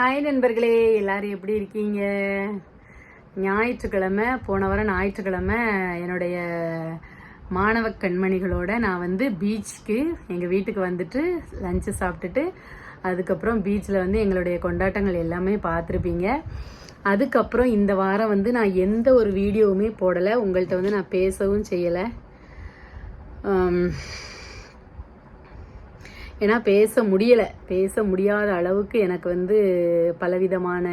Hi நண்பர்களே. எல்லாரும் எப்படி இருக்கீங்க? ஞாயிற்றுக்கிழமை போன வாரம் ஞாயிற்றுக்கிழமை என்னுடைய மாணவ கண்மணிகளோட நான் வந்து பீச்சுக்கு எங்கள் வீட்டுக்கு வந்துட்டு லஞ்சு சாப்பிட்டுட்டு அதுக்கப்புறம் பீச்சில் வந்து எங்களுடைய கொண்டாட்டங்கள் எல்லாமே பார்த்துருப்பீங்க. அதுக்கப்புறம் இந்த வாரம் வந்து நான் எந்த ஒரு வீடியோவுமே போடலை. உங்கள்கிட்ட வந்து நான் பேசவும் செய்யலை. ஏன்னா பேச முடியலை. பேச முடியாத அளவுக்கு எனக்கு வந்து பலவிதமான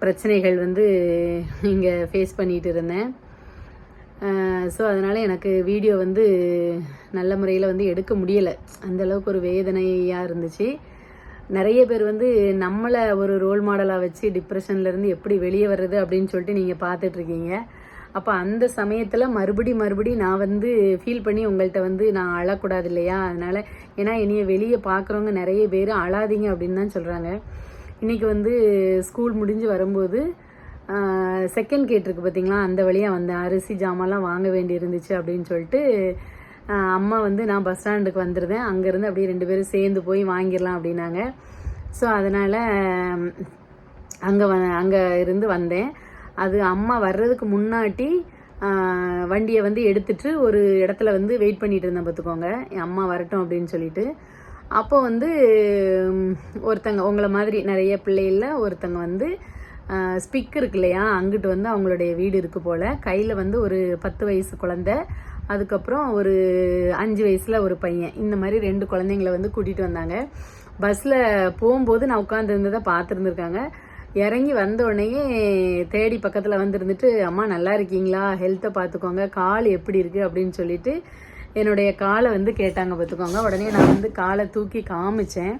பிரச்சனைகள் வந்து இங்கே ஃபேஸ் பண்ணிகிட்டு இருந்தேன். ஸோ அதனால் எனக்கு வீடியோ வந்து நல்ல முறையில் வந்து எடுக்க முடியலை. அந்தளவுக்கு ஒரு வேதனையாக இருந்துச்சு. நிறைய பேர் வந்து நம்மளை ஒரு ரோல் மாடலாக வச்சு டிப்ரெஷன்லேருந்து எப்படி வெளியே வர்றது அப்படின்னு சொல்லிட்டு நீங்கள் பார்த்துட்ருக்கீங்க அப்போ அந்த சமயத்தில் மறுபடி மறுபடி நான் வந்து ஃபீல் பண்ணி உங்கள்கிட்ட வந்து நான் அழக்கூடாது இல்லையா? அதனால் ஏன்னா என்னைய வெளியே பார்க்குறவங்க நிறைய பேர் அழாதீங்க அப்படின்னு தான் சொல்கிறாங்க இன்றைக்கி வந்து ஸ்கூல் முடிஞ்சு வரும்போது செகண்ட் கேட் இருக்குது பார்த்தீங்களா அந்த வழியாக வந்தேன். அரிசி ஜாமான்லாம் வாங்க வேண்டி இருந்துச்சு அப்படின்னு சொல்லிட்டு அம்மா வந்து நான் பஸ் ஸ்டாண்டுக்கு வந்துருந்தேன். அங்கேருந்து அப்படியே ரெண்டு பேரும் சேர்ந்து போய் வாங்கிடலாம் அப்படின்னாங்க. ஸோ அதனால் அங்கே வ அங்கே இருந்து வந்தேன். அது அம்மா வர்றதுக்கு முன்னாடி வண்டியை வந்து எடுத்துட்டு ஒரு இடத்துல வந்து வெயிட் பண்ணிட்டு இருந்தேன் பார்த்துக்கோங்க. என் அம்மா வரட்டும் அப்படின்னு சொல்லிட்டு. அப்போ வந்து ஒருத்தங்க உங்களை மாதிரி நிறைய பிள்ளைகளில் ஒருத்தங்க வந்து ஸ்பிக் இருக்கு இல்லையா? அங்கிட்டு வந்து அவங்களுடைய வீடு இருக்கு போல். கையில் வந்து ஒரு பத்து வயசு குழந்த. அதுக்கப்புறம் ஒரு அஞ்சு வயசில் ஒரு பையன். இந்த மாதிரி ரெண்டு குழந்தைங்கள வந்து கூட்டிகிட்டு வந்தாங்க. பஸ்ஸில் போகும்போது நான் உட்காந்துருந்ததை பார்த்துருந்துருக்காங்க. இறங்கி வந்த உடனேயே தேடி பக்கத்தில் வந்துருந்துட்டு அம்மா நல்லா இருக்கீங்களா? ஹெல்த்தை பார்த்துக்கோங்க கால் எப்படி இருக்குது அப்படின்னு சொல்லிட்டு என்னுடைய காலை வந்து கேட்டாங்க பார்த்துக்கோங்க உடனே நான் வந்து காலை தூக்கி காமிச்சேன்.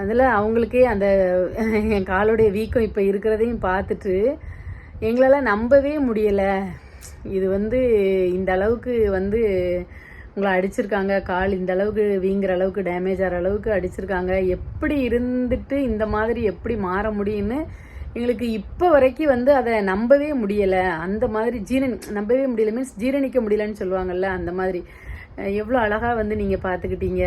அதில் அவங்களுக்கே அந்த என் காலோடைய வீக்கம் இப்போ இருக்கிறதையும் பார்த்துட்டு எங்களால் நம்பவே முடியலை. இது வந்து இந்த அளவுக்கு வந்து உங்களை அடிச்சிருக்காங்க கால் இந்த அளவுக்கு வீங்குற அளவுக்கு டேமேஜ் ஆகிற அளவுக்கு அடிச்சிருக்காங்க. எப்படி இருந்துட்டு இந்த மாதிரி எப்படி மாற முடியும்னு எங்களுக்கு இப்போ வரைக்கும் வந்து அதை நம்பவே முடியலை. அந்த மாதிரி ஜீரணி நம்பவே முடியல. மீன்ஸ் ஜீரணிக்க முடியலன்னு சொல்லுவாங்கல்ல அந்த மாதிரி. எவ்வளோ அழகாக வந்து நீங்கள் பார்த்துக்கிட்டீங்க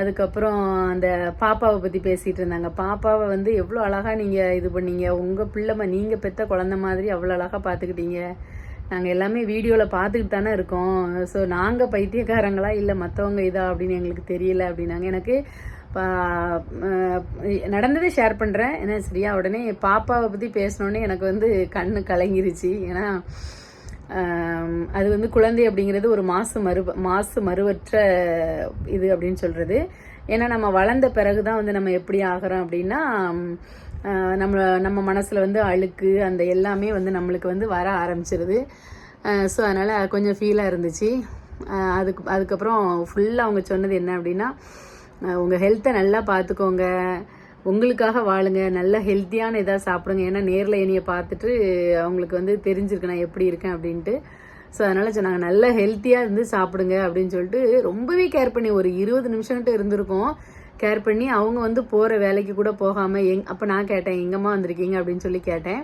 அதுக்கப்புறம் அந்த பாப்பாவை பற்றி பேசிகிட்டு இருந்தாங்க. பாப்பாவை வந்து எவ்வளோ அழகாக நீங்கள் இது பண்ணீங்க. உங்கள் பிள்ளைமா நீங்கள் பெற்ற குழந்த மாதிரி அவ்வளோ அழகாக பார்த்துக்கிட்டீங்க நாங்கள் எல்லாமே வீடியோவில் பார்த்துக்கிட்டு தானே இருக்கோம். ஸோ நாங்கள் பைத்தியக்காரங்களா? இல்லை மற்றவங்க இதா அப்படின்னு எங்களுக்கு தெரியல அப்படின்னாங்க. எனக்கு நடந்ததே ஷேர் பண்ணுறேன் ஏன்னா சரியா உடனே பாப்பாவை பற்றி பேசினோடனே எனக்கு வந்து கண்ணு கலங்கிருச்சு. ஏன்னா அது வந்து குழந்தை அப்படிங்கிறது ஒரு மாசு மறு மாசு மறுவற்ற இது அப்படின்னு சொல்கிறது ஏன்னா நம்ம வளர்ந்த பிறகு தான் வந்து நம்ம எப்படி ஆகிறோம் அப்படின்னா நம்ம நம்ம மனசில் வந்து அழுக்கு அந்த எல்லாமே வந்து நம்மளுக்கு வந்து வர ஆரம்பிச்சிருது. ஸோ அதனால் கொஞ்சம் ஃபீலாக இருந்துச்சு. அதுக்கு அதுக்கப்புறம் ஃபுல்லாக அவங்க சொன்னது என்ன அப்படின்னா உங்கள் ஹெல்த்தை நல்லா பார்த்துக்கோங்க உங்களுக்காக வாழுங்க. நல்ல ஹெல்த்தியான இதாக சாப்பிடுங்க. ஏன்னா நேரில் என்னையை பார்த்துட்டு அவங்களுக்கு வந்து தெரிஞ்சிருக்கு நான் எப்படி இருக்கேன் அப்படின்ட்டு. ஸோ அதனால் சொன்னாங்க நல்ல ஹெல்த்தியாக இருந்து சாப்பிடுங்க அப்படின்னு சொல்லிட்டு ரொம்பவே கேர் பண்ணி ஒரு இருபது நிமிஷம்கிட்ட இருந்திருக்கோம். கேர் பண்ணி அவங்க வந்து போகிற வேலைக்கு கூட போகாமல் எங் அப்போ நான் கேட்டேன் எங்கம்மா வந்திருக்கீங்க? அப்படின்னு சொல்லி கேட்டேன்.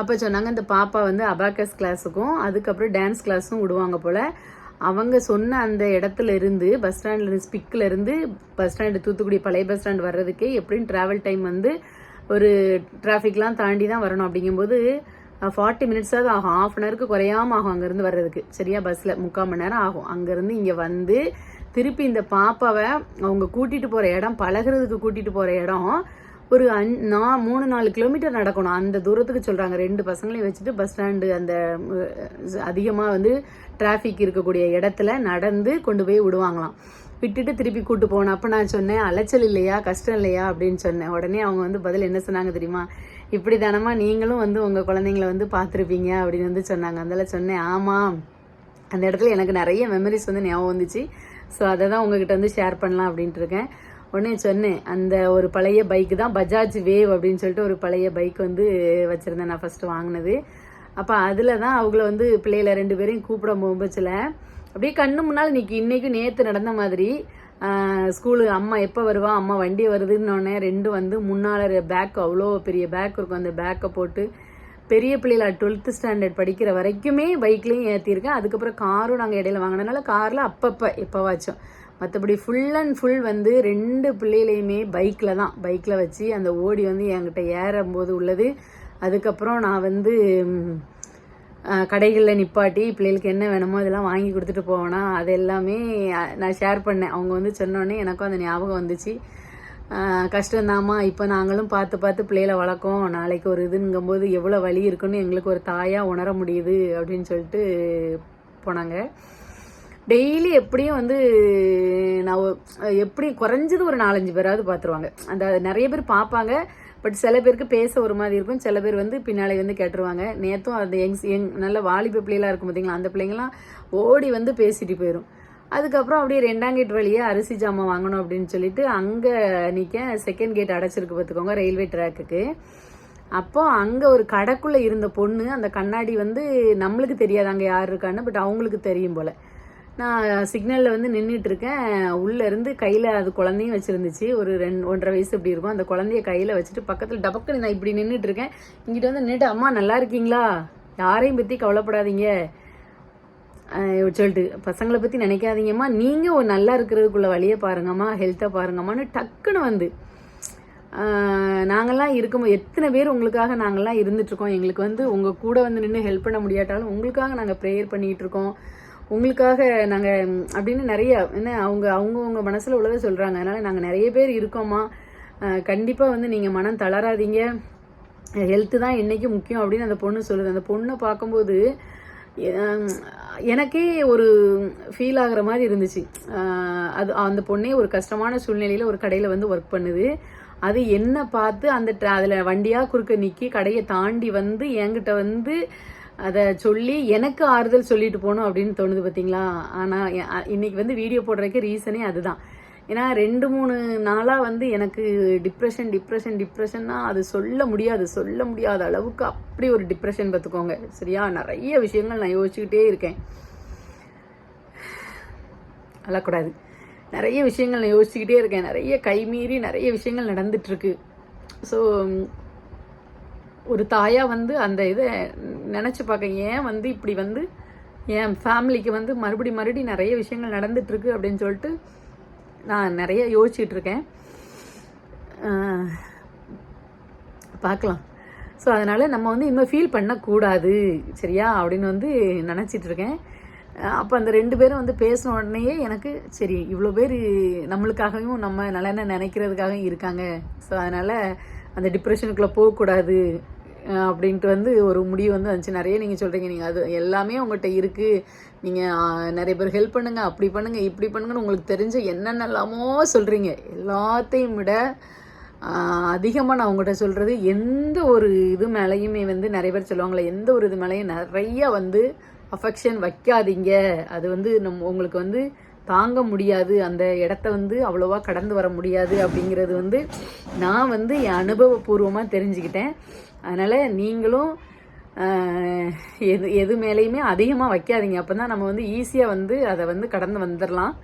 அப்போ சொன்னாங்க இந்த பாப்பா வந்து அபாக்கஸ் கிளாஸுக்கும் அதுக்கப்புறம் டான்ஸ் கிளாஸும் விடுவாங்க போல். அவங்க சொன்ன அந்த இடத்துல இருந்து பஸ் ஸ்டாண்ட்லேருந்து ஸ்பிக்கில் இருந்து பஸ் ஸ்டாண்டு தூத்துக்குடி பழைய பஸ் ஸ்டாண்ட் வர்றதுக்கே எப்படின்னு ட்ராவல் டைம் வந்து ஒரு டிராஃபிக்லாம் தாண்டி தான் வரணும். அப்படிங்கும்போது ஃபார்ட்டி மினிட்ஸாவது ஆகும். ஹாஃப் அன் ஹவருக்கு குறையாம ஆகும் அங்கேருந்து வர்றதுக்கு. சரியா பஸ்ஸில் முக்கால் மணி நேரம் ஆகும். அங்கேருந்து இங்கே வந்து திருப்பி இந்த பாப்பாவை அவங்க கூட்டிகிட்டு போகிற இடம் பழகிறதுக்கு கூட்டிகிட்டு போகிற இடம் ஒரு அஞ் நான் மூணு நாலு கிலோமீட்டர் நடக்கணும். அந்த தூரத்துக்கு சொல்கிறாங்க ரெண்டு பசங்களையும் வச்சுட்டு பஸ் ஸ்டாண்டு அந்த அதிகமாக வந்து டிராஃபிக் இருக்கக்கூடிய இடத்துல நடந்து கொண்டு போய் விடுவாங்களாம். விட்டுட்டு திருப்பி கூட்டு போனேன் அப்போ நான் சொன்னேன் அலைச்சல் இல்லையா? கஷ்டம் இல்லையா? அப்படின்னு சொன்னேன். உடனே அவங்க வந்து பதில் என்ன சொன்னாங்க தெரியுமா? இப்படி தானமா நீங்களும் வந்து உங்கள் குழந்தைங்கள வந்து பார்த்துருப்பீங்க அப்படின்னு வந்து சொன்னாங்க. அதில் சொன்னேன் ஆமாம். அந்த இடத்துல எனக்கு நிறைய மெமரிஸ் வந்து ஞாபகம் வந்துச்சு. ஸோ அதை தான் உங்ககிட்ட வந்து ஷேர் பண்ணலாம் அப்படின்ட்டு இருக்கேன். உடனே சொன்னேன் அந்த ஒரு பழைய பைக்கு தான் பஜாஜ் வேவ் அப்படின்னு சொல்லிட்டு ஒரு பழைய பைக் வந்து வச்சுருந்தேன் நான் ஃபஸ்ட்டு வாங்கினது. அப்போ அதில் தான் அவங்கள வந்து பிள்ளைகளை ரெண்டு பேரையும் கூப்பிட போகும்போச்சில் அப்படியே கண்ணு முன்னால் இன்னைக்கு இன்றைக்கும் நேற்று நடந்த மாதிரி ஸ்கூலு அம்மா எப்போ வருவா அம்மா வண்டி வருதுன்னொடனே ரெண்டும் வந்து முன்னால் பேக் அவ்வளோ பெரிய பேக் இருக்கும். அந்த பேக்கை போட்டு பெரிய பிள்ளைகள டுவெல்த்து ஸ்டாண்டர்ட் படிக்கிற வரைக்குமே பைக்லேயும் ஏற்றிருக்கேன் அதுக்கப்புறம் காரும் நாங்கள் இடையில வாங்கினதுனால காரில் அப்பப்போ எப்போவாச்சும். மற்றபடி ஃபுல் அண்ட் ஃபுல் வந்து ரெண்டு பிள்ளைகளையுமே பைக்கில் தான். பைக்கில் வச்சு அந்த ஓடி வந்து என்கிட்ட ஏறும்போது உள்ளது. அதுக்கப்புறம் நான் வந்து கடைகளில் நிப்பாட்டி பிள்ளைகளுக்கு என்ன வேணுமோ அதெல்லாம் வாங்கி கொடுத்துட்டு போவேனா அது எல்லாமே நான் ஷேர் பண்ணேன். அவங்க வந்து சொன்னோடனே எனக்கும் அந்த ஞாபகம் வந்துச்சு. அஹ், இப்போ நாங்களும் பார்த்து பார்த்து பிள்ளைகளை வளர்க்கோம். நாளைக்கு ஒரு இதுங்கும்போது எவ்வளோ வலி இருக்குன்னு எங்களுக்கு ஒரு தாயாக உணர முடியுது அப்படின்னு சொல்லிட்டு போனாங்க. டெய்லி எப்படியும் வந்து நான் எப்படி குறைஞ்சது ஒரு நாலஞ்சு பேராவது பார்த்துருவாங்க. அந்த நிறைய பேர் பார்ப்பாங்க. பட் சில பேருக்கு பேச ஒரு மாதிரி இருக்கும். சில பேர் வந்து பின்னாலே வந்து கேட்டுருவாங்க. நேற்றும் அந்த எங் எங் நல்ல வாலிப பிள்ளைகளாக இருக்கும் பார்த்தீங்களா அந்த பிள்ளைங்களாம் ஓடி வந்து பேசிட்டு போயிடும் அதுக்கப்புறம் அப்படியே ரெண்டாம் கேட் வழியே அரிசி ஜாமான் வாங்கணும் அப்படின்னு சொல்லிட்டு அங்கே நிற்க செகண்ட் கேட் அடைச்சிருக்கு பார்த்துக்கோங்க ரயில்வே ட்ராக்குக்கு அப்போ அங்கே ஒரு கடைக்குள்ளே இருந்த பொண்ணு அந்த கண்ணாடி வந்து நம்மளுக்கு தெரியாது அங்கே யார் இருக்கான்னு பட் அவங்களுக்கு தெரியும் போல். நான் சிக்னலில் வந்து நின்றுட்டு இருக்கேன். உள்ளே இருந்து கையில் அது குழந்தையும் வச்சுருந்துச்சு. ஒரு ரெண்டு ஒன்றரை வயசு இப்படி இருக்கும். அந்த குழந்தைய கையில் வச்சுட்டு பக்கத்தில் டபக்குன்னு நான் இப்படி நின்றுட்டு இருக்கேன். இங்கிட்ட வந்து நின்றுட்டு அம்மா நல்லா இருக்கீங்களா? யாரையும் பற்றி கவலைப்படாதீங்க. சொல்லிட்டு பசங்களை பற்றி நினைக்காதீங்கம்மா. நீங்கள் ஒரு நல்லா இருக்கிறதுக்குள்ள வழியை பாருங்கம்மா ஹெல்த்தை பாருங்கம்மான்னு டக்குன்னு வந்து. நாங்கள்லாம் நாங்கெல்லாம் இருக்கும்போது எத்தனை பேர் உங்களுக்காக நாங்கள்லாம் இருந்துட்டுருக்கோம். எங்களுக்கு வந்து உங்கள் கூட வந்து நின்று ஹெல்ப் பண்ண முடியாட்டாலும் உங்களுக்காக நாங்கள் ப்ரேயர் பண்ணிகிட்டு இருக்கோம் உங்களுக்காக நாங்கள் அப்படின்னு நிறைய என்ன அவங்க அவங்கவுங்க மனசில் உள்ளதை சொல்கிறாங்க அதனால் நாங்கள் நிறைய பேர் இருக்கோம்மா. கண்டிப்பாக வந்து நீங்கள் மனம் தளராதீங்க. ஹெல்த்து தான் என்னைக்கு முக்கியம் அப்படின்னு அந்த பொண்ணு சொல்லுது. அந்த பொண்ணை பார்க்கும்போது எனக்கே ஒரு ஃபீல் ஆகுற மாதிரி இருந்துச்சு. அது அந்த பொண்ணே ஒரு கஷ்டமான சூழ்நிலையில் ஒரு கடையில் வந்து ஒர்க் பண்ணுது. அது என்ன பார்த்து அந்த அதில் வண்டியாக குறுக்க நிற்கி கடையை தாண்டி வந்து என்கிட்ட வந்து அதை சொல்லி எனக்கு ஆறுதல் சொல்லிட்டு போகணும் அப்படின்னு தோணுது பார்த்தீங்களா ஆனால் இன்னைக்கு வந்து வீடியோ போடுறதுக்கு ரீசனே அதுதான். ஏன்னா ரெண்டு மூணு நாளாக வந்து எனக்கு டிப்ரெஷன் டிப்ரெஷன் டிப்ரெஷன்னா அது சொல்ல முடியாது சொல்ல முடியாத அளவுக்கு அப்படி ஒரு டிப்ரெஷன் பார்த்துக்கோங்க. சரியா? நிறைய விஷயங்கள் நான் யோசிச்சுக்கிட்டே இருக்கேன். அழக்கூடாது. நிறைய விஷயங்கள் நான் யோசிச்சுக்கிட்டே இருக்கேன். நிறைய கைமீறி நிறைய விஷயங்கள் நடந்துட்டுருக்கு. ஸோ ஒரு தாயாக வந்து அந்த இதை நினச்சி பார்க்க ஏன் வந்து இப்படி வந்து என் ஃபேமிலிக்கு வந்து மறுபடி மறுபடி நிறைய விஷயங்கள் நடந்துட்டுருக்கு அப்படின்னு சொல்லிட்டு நான் நிறைய யோசிச்சிட்ருக்கேன் பார்க்கலாம். ஸோ அதனால் நம்ம வந்து இன்னும் ஃபீல் பண்ணக்கூடாது சரியா? அப்படின்னு வந்து நினச்சிட்டு இருக்கேன் அப்போ அந்த ரெண்டு பேரும் வந்து பேசின உடனேயே எனக்கு சரி இவ்வளோ பேர் நம்மளுக்காகவும் நம்ம நலனை நினைக்கிறதுக்காகவும் இருக்காங்க. ஸோ அதனால் அந்த டிப்ரெஷனுக்குள்ளே போகக்கூடாது. அப்படின்ட்டு வந்து ஒரு முடிவு வந்து வந்துச்சு. நிறைய நீங்கள் சொல்கிறீங்க நீங்கள் அது எல்லாமே உங்கள்கிட்ட இருக்குது நீங்கள் நிறைய பேர் ஹெல்ப் பண்ணுங்கள் அப்படி பண்ணுங்கள் இப்படி பண்ணுங்கன்னு உங்களுக்கு தெரிஞ்ச என்னென்னலாமோ சொல்கிறீங்க எல்லாத்தையும் விட அதிகமாக நான் உங்கள்கிட்ட சொல்கிறது எந்த ஒரு இது மேலேயுமே வந்து நிறைய பேர் சொல்லுவாங்களே எந்த ஒரு இது மேலேயும் நிறைய வந்து அஃபெக்ஷன் வைக்காதீங்க. அது வந்து நம் உங்களுக்கு வந்து தாங்க முடியாது. அந்த இடத்த வந்து அவ்வளோவா கடந்து வர முடியாது அப்படிங்கிறது வந்து நான் வந்து என் அனுபவபூர்வமாக தெரிஞ்சுக்கிட்டேன். அதனால் நீங்களும் எது எது மேலேயுமே அதிகமாக வைக்காதீங்க. அப்போ தான் நம்ம வந்து ஈஸியாக வந்து அதை வந்து கடந்து வந்துடலாம்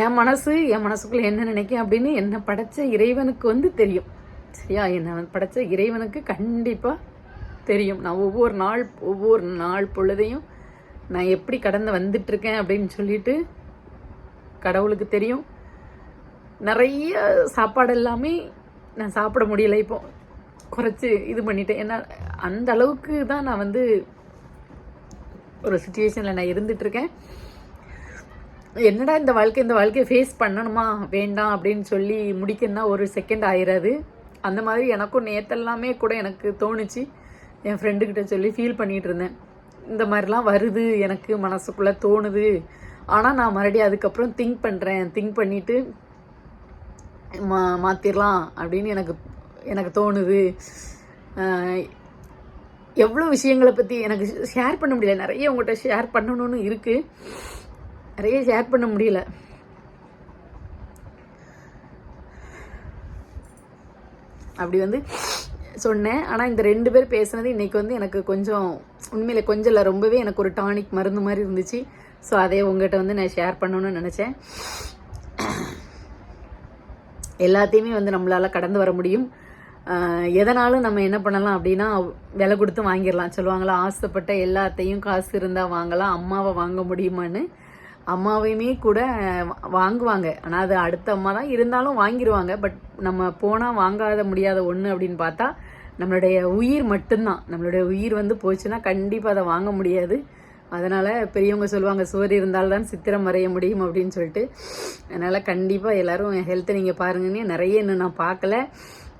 என் மனசு என் மனசுக்குள்ளே என்ன நினைக்கும் அப்படின்னு என்னை படைச்ச இறைவனுக்கு வந்து தெரியும். சரியா? என்னை படைச்ச இறைவனுக்கு கண்டிப்பாக தெரியும். நான் ஒவ்வொரு நாள் ஒவ்வொரு நாள் பொழுதையும் நான் எப்படி கடந்து வந்துட்டுருக்கேன் அப்படின்னு சொல்லிட்டு கடவுளுக்கு தெரியும். நிறைய சாப்பாடு எல்லாமே நான் சாப்பிட முடியல இப்போ. குறைச்சி இது பண்ணிட்டேன். ஏன்னா அந்த அளவுக்கு தான் நான் வந்து ஒரு சுச்சுவேஷனில் நான் இருந்துட்டு இருக்கேன். என்னடா இந்த வாழ்க்கை இந்த வாழ்க்கையை ஃபேஸ் பண்ணணுமா? வேண்டாம் அப்படின்னு சொல்லி முடிக்கணும்னா ஒரு செகண்ட் ஆயிடாது அந்த மாதிரி எனக்கும் நேற்றெல்லாமே கூட எனக்கு தோணுச்சு. என் ஃப்ரெண்டுக்கிட்ட சொல்லி ஃபீல் பண்ணிகிட்டு இருந்தேன். இந்த மாதிரிலாம் வருது எனக்கு மனசுக்குள்ளே தோணுது. ஆனால் நான் மறுபடியும் அதுக்கப்புறம் திங்க் பண்ணுறேன் திங்க் பண்ணிவிட்டு மா மாற்றிடலாம் அப்படின்னு எனக்கு எனக்கு தோணுது. எவ்வளோ விஷயங்களை பற்றி எனக்கு ஷேர் பண்ண முடியல. நிறைய உங்கள்கிட்ட ஷேர் பண்ணணும்னு இருக்குது நிறைய ஷேர் பண்ண முடியல. அப்படி வந்து சொன்னேன். ஆனால் இந்த ரெண்டு பேர் பேசுனது இன்னைக்கு வந்து எனக்கு கொஞ்சம் உண்மையில் கொஞ்சம் இல்லை. ரொம்பவே எனக்கு ஒரு டானிக் மருந்து மாதிரி இருந்துச்சு. ஸோ அதே உங்கள்கிட்ட வந்து நான் ஷேர் பண்ணணும்னு நினச்சேன். எல்லாத்தையுமே வந்து நம்மளால் கடந்து வர முடியும். எதனாலும் நம்ம என்ன பண்ணலாம் அப்படின்னா விலை கொடுத்து வாங்கிடலாம். சொல்லுவாங்களா ஆசைப்பட்ட எல்லாத்தையும் காசு இருந்தால் வாங்கலாம் அம்மாவை வாங்க முடியுமான்னு. அம்மாவையுமே கூட வாங்குவாங்க. ஆனால் அது அடுத்த அம்மா தான் இருந்தாலும் வாங்கிடுவாங்க. பட் நம்ம போனால் வாங்காத முடியாத ஒன்று அப்படின்னு பார்த்தா நம்மளுடைய உயிர் மட்டும்தான். நம்மளுடைய உயிர் வந்து போச்சுன்னா கண்டிப்பாக அதை வாங்க முடியாது. அதனால் பெரியவங்க சொல்லுவாங்க சுவர் இருந்தால்தான் சித்திரம் வரைய முடியும் அப்படின்னு சொல்லிட்டு. அதனால் கண்டிப்பாக எல்லோரும் என் ஹெல்த்தை நீங்கள் பாருங்கன்னு நிறைய இன்னும் நான் பார்க்கல.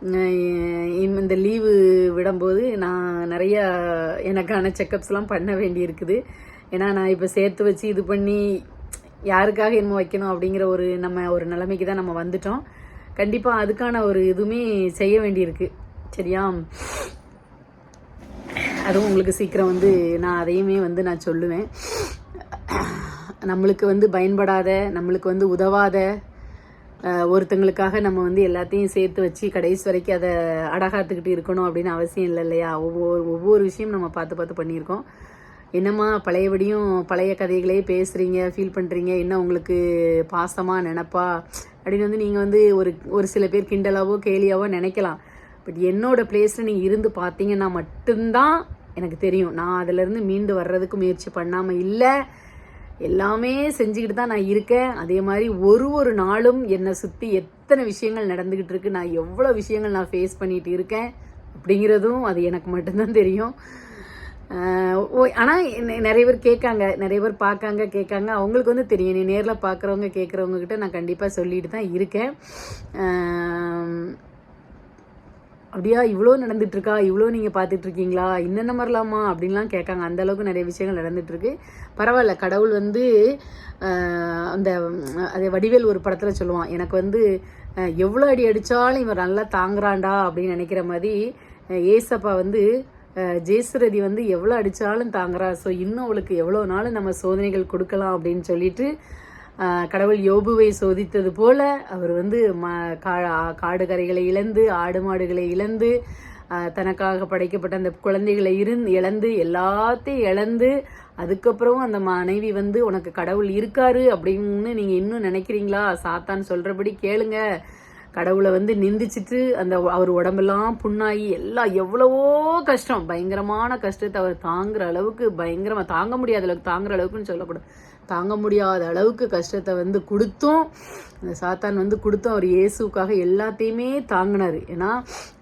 இந்த லீவு விடும்போது நான் நிறையா எனக்கான செக்கப்ஸ்லாம் பண்ண வேண்டியிருக்குது. ஏன்னா நான் இப்போ சேர்த்து வச்சு இது பண்ணி யாருக்காக என்னமோ வைக்கணும் அப்படிங்கிற ஒரு நம்ம ஒரு நிலைமைக்கு தான் நம்ம வந்துட்டோம். கண்டிப்பாக அதுக்கான ஒரு இதுவுமே செய்ய வேண்டியிருக்கு. சரியா? அதுவும் உங்களுக்கு சீக்கிரம் வந்து நான் அதையுமே வந்து நான் சொல்லுவேன். நம்மளுக்கு வந்து பயன்படாத நம்மளுக்கு வந்து உதவாத ஒருத்தங்களுக்காக நம்ம வந்து எல்லாத்தையும் சேர்த்து வச்சு கடைசி வரைக்கும் அதை அடகாத்துக்கிட்டு இருக்கணும் அப்படின்னு அவசியம் இல்லை இல்லையா? ஒவ்வொரு ஒவ்வொரு விஷயம் நம்ம பார்த்து பார்த்து பண்ணியிருக்கோம். என்னம்மா பழையபடியும் பழைய கதைகளே பேசுகிறீங்க ஃபீல் பண்ணுறீங்க என்ன உங்களுக்கு பாசமாக நினப்பா? அப்படின்னு வந்து நீங்கள் வந்து ஒரு ஒரு சில பேர் கிண்டலாவோ கேலியாவோ நினைக்கலாம். பட் என்னோடய பிளேஸில் நீங்கள் இருந்து பார்த்தீங்கன்னா மட்டும்தான் எனக்கு தெரியும். நான் அதிலேருந்து மீண்டு வர்றதுக்கு முயற்சி பண்ணாமல் இல்லை. எல்லாமே செஞ்சுக்கிட்டு தான் நான் இருக்கேன். அதே மாதிரி ஒரு ஒரு நாளும் என்னை சுற்றி எத்தனை விஷயங்கள் நடந்துக்கிட்டு இருக்கு நான் எவ்வளோ விஷயங்கள் நான் ஃபேஸ் பண்ணிகிட்டு இருக்கேன் அப்படிங்கிறதும் அது எனக்கு மட்டும்தான் தெரியும். ஆனால் நிறைய பேர் கேட்காங்க நிறைய பேர் பார்க்காங்க கேட்காங்க. அவங்களுக்கு வந்து தெரியும். நீ நேரில் பார்க்குறவங்க கேட்குறவங்க கிட்ட நான் கண்டிப்பாக சொல்லிட்டு தான் இருக்கேன். அப்படியா இவ்வளோ நடந்துட்டு இருக்கா இவ்வளோ நீங்கள் பார்த்துட்ருக்கீங்களா இன்னென்ன மாதிரிலாமா அப்படின்லாம் கேட்காங்க. அந்த அளவுக்கு நிறைய விஷயங்கள் நடந்துட்டு இருக்கு பரவாயில்ல கடவுள் வந்து அந்த அதே அது வடிவேல் ஒரு படத்தில் சொல்லுவான் எனக்கு வந்து எவ்வளோ அடி அடித்தாலும் இவன் நல்லா தாங்குறான்டா அப்படின்னு நினைக்கிற மாதிரி ஏசப்பா வந்து ஜெயசுரதி வந்து எவ்வளோ அடித்தாலும் தாங்குறா. ஸோ இன்னும் அவளுக்கு எவ்வளோ நாள் நம்ம சோதனைகள் கொடுக்கலாம் அப்படின்னு சொல்லிட்டு கடவுள் யோபுவை சோதித்தது போல அவர் வந்து ம கா- காடு கரைகளை இழந்து ஆடு மாடுகளை இழந்து தனக்காக படைக்கப்பட்ட அந்த குழந்தைகளை இருந்து இழந்து எல்லாத்தையும் இழந்து அதுக்கப்புறம் அந்த மனைவி வந்து உனக்கு கடவுள் இருக்காரு அப்படின்னு நீங்க இன்னும் நினைக்கிறீங்களா? சாத்தான் சொல்றபடி கேளுங்க. கடவுளை வந்து நிந்திச்சிட்டு அந்த அவர் உடம்பெல்லாம் புண்ணாகி எல்லாம் எவ்வளவோ கஷ்டம் பயங்கரமான கஷ்டத்தை அவர் தாங்குற அளவுக்கு பயங்கரமா தாங்க முடியாத அளவுக்கு தாங்குற அளவுக்குன்னு சொல்லக்கூடாது தாங்க முடியாத அளவுக்கு கஷ்டத்தை வந்து கொடுத்தும். அந்த சாத்தான் வந்து கொடுத்தும். அவர் இயேசுக்காக எல்லாத்தையுமே தாங்கினார். ஏன்னா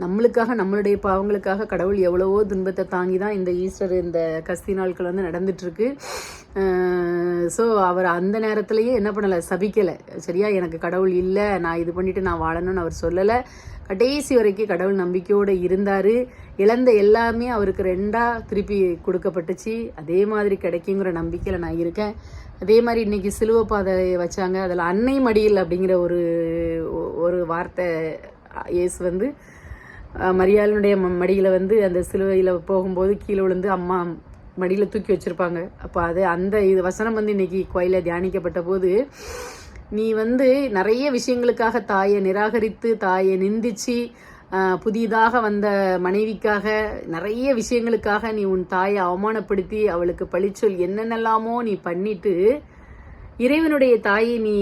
நம்மளுக்காக நம்மளுடைய பாவங்களுக்காக கடவுள் எவ்வளவோ துன்பத்தை தாங்கி தான் இந்த ஈஸ்டர் இந்த கஸ்தி நாட்கள் வந்து நடந்துட்டுருக்கு ஸோ அவர் அந்த நேரத்திலேயே என்ன பண்ணலை? சபிக்கலை. சரியா? எனக்கு கடவுள் இல்லை. நான் இது பண்ணிட்டு நான் வாழணும்னு அவர் சொல்லலை. கடைசி வரைக்கும் கடவுள் நம்பிக்கையோடு இருந்தார். இழந்த எல்லாமே அவருக்கு ரெண்டாக திருப்பி கொடுக்கப்பட்டுச்சு. அதே மாதிரி கிடைக்குங்கிற நம்பிக்கையில் நான் இருக்கேன். அதே மாதிரி இன்னைக்கு சிலுவை பாதை வச்சாங்க. அதில் அன்னை மடியில் அப்படிங்கிற ஒரு ஒரு வார்த்தை இயேசு வந்து அஹ், மரியாளுடைய மடியில் வந்து அந்த சிலுவையில் போகும்போது கீழே விழுந்து அம்மா மடியில் தூக்கி வச்சுருப்பாங்க. அப்போ அது அந்த இது வசனம் வந்து இன்னைக்கு கோயிலில் தியானிக்கப்பட்ட போது நீ வந்து நிறைய விஷயங்களுக்காக தாயை நிராகரித்து தாயை நிந்திச்சு புதிதாக வந்த மனைவிக்காக நிறைய விஷயங்களுக்காக நீ உன் தாயை அவமானப்படுத்தி அவளுக்கு பழிச்சொல் என்னென்னலாமோ நீ பண்ணிட்டு இறைவனுடைய தாயை நீ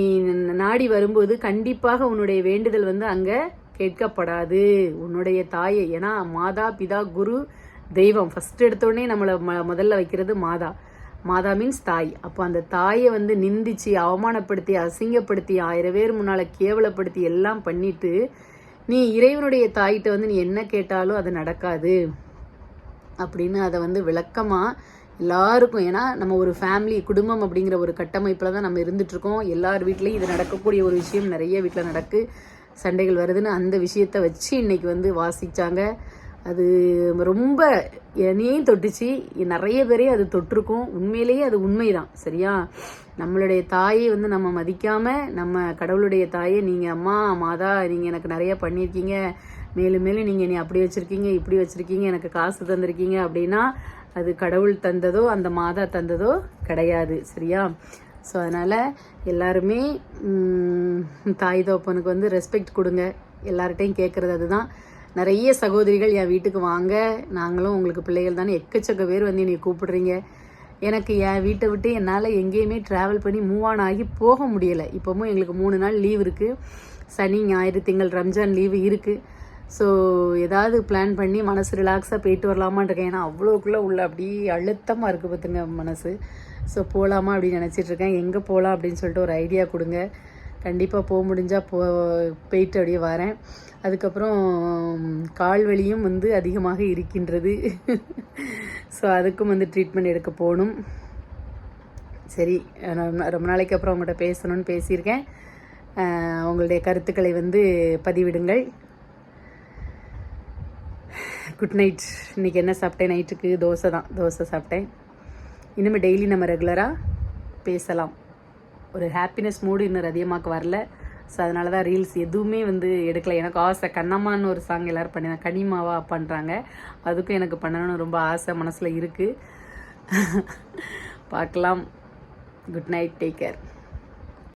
நாடி வரும்போது கண்டிப்பாக உன்னுடைய வேண்டுதல் வந்து அங்கே கேட்கப்படாது. உன்னுடைய தாயை ஏன்னா மாதா பிதா குரு தெய்வம். ஃபர்ஸ்ட் எடுத்தோடனே நம்மளை ம- முதல்ல வைக்கிறது மாதா. மாதா மீன்ஸ் தாய். அப்போ அந்த தாயை வந்து நிந்திச்சு அவமானப்படுத்தி அசிங்கப்படுத்தி ஆயிரம் பேர் முன்னால் கேவலப்படுத்தி எல்லாம் பண்ணிட்டு நீ இறைவனுடைய தாயிட்ட வந்து நீ என்ன கேட்டாலும் அது நடக்காது. அப்படின்னு அதை வந்து விளக்கமாக எல்லாருக்கும் ஏன்னா நம்ம ஒரு ஃபேமிலி குடும்பம் அப்படிங்கிற ஒரு கட்டமைப்பில் தான் நம்ம இருந்துட்டு இருக்கோம். எல்லார் வீட்லேயும் இது நடக்கக்கூடிய ஒரு விஷயம் நிறைய வீட்டில் நடக்கு சண்டைகள் வருதுன்னு அந்த விஷயத்தை வச்சு இன்னைக்கு வந்து வாசிச்சாங்க. அது ரொம்ப என்னையும் தொட்டுச்சு. நிறைய பேரையும் அது தொட்டிருக்கும். உண்மையிலேயே அது உண்மைதான். சரியா? நம்மளுடைய தாயை வந்து நம்ம மதிக்காம நம்ம கடவுளுடைய தாயை நீங்கள் அம்மா மாதா நீங்கள் எனக்கு நிறைய பண்ணியிருக்கீங்க. மேலும் மேலும் நீங்கள் நீ அப்படி வச்சுருக்கீங்க இப்படி வச்சுருக்கீங்க எனக்கு காசு தந்திருக்கீங்க அப்படின்னா அது கடவுள் தந்ததோ அந்த மாதா தந்ததோ கிடையாது. சரியா? ஸோ அதனால் எல்லாருமே தாய் தோப்பனுக்கு வந்து ரெஸ்பெக்ட் கொடுங்க. எல்லார்ட்டையும் கேட்குறது அதுதான். நிறைய சகோதரிகள் என் வீட்டுக்கு வாங்க. நாங்களும் உங்களுக்கு பிள்ளைகள் தானே. எக்கச்சக்க பேர் வந்து என்னை கூப்பிடுறீங்க. எனக்கு என் வீட்டை விட்டு என்னால் எங்கேயுமே ட்ராவல் பண்ணி மூவ் ஆன் ஆகி போக முடியலை. இப்போவும் எங்களுக்கு மூணு நாள் லீவ் இருக்குது சனி ஞாயிறு திங்கள் ரம்ஜான் லீவு இருக்குது ஸோ ஏதாவது பிளான் பண்ணி மனசு ரிலாக்ஸாக போயிட்டு வரலாமான்னு இருக்கேன். ஏன்னா அவ்வளோக்குள்ளே உள்ள அப்படியே அழுத்தமாக இருக்குது பார்த்துங்க மனசு. ஸோ போகலாமா அப்படின்னு நினச்சிட்ருக்கேன் எங்கே போகலாம் அப்படின்னு சொல்லிட்டு ஒரு ஐடியா கொடுங்க. கண்டிப்பாக போக முடிஞ்சால் போ போயிட்டு அப்படியே வரேன். அதுக்கப்புறம் கால் வலியும் வந்து அதிகமாக இருக்கின்றது. ஸோ அதுக்கும் வந்து ட்ரீட்மெண்ட் எடுக்க போகணும். சரி ரொம்ப ரொம்ப நாளைக்கு அப்புறம் உங்கள்கிட்ட பேசணும்னு பேசியிருக்கேன். உங்களுடைய கருத்துக்களை வந்து பதிவிடுங்கள். குட் நைட் இன்றைக்கி என்ன சாப்பிட்டேன்? நைட்டுக்கு தோசை தான். தோசை சாப்பிட்டேன். இனிமேல் டெய்லி நம்ம ரெகுலராக பேசலாம். ஒரு ஹாப்பினஸ் மூடு இன்னும் அதிகமாக்க வரல. ஸோ அதனால தான் ரீல்ஸ் எதுவுமே வந்து எடுக்கல. எனக்கு ஆசை கண்ணம்மான்னு ஒரு சாங் எல்லோரும் பண்ணி கனிமாவா பண்ணுறாங்க அதுக்கும் எனக்கு பண்ணணும்னு ரொம்ப ஆசை மனசில் இருக்குது பார்க்கலாம். Good night take care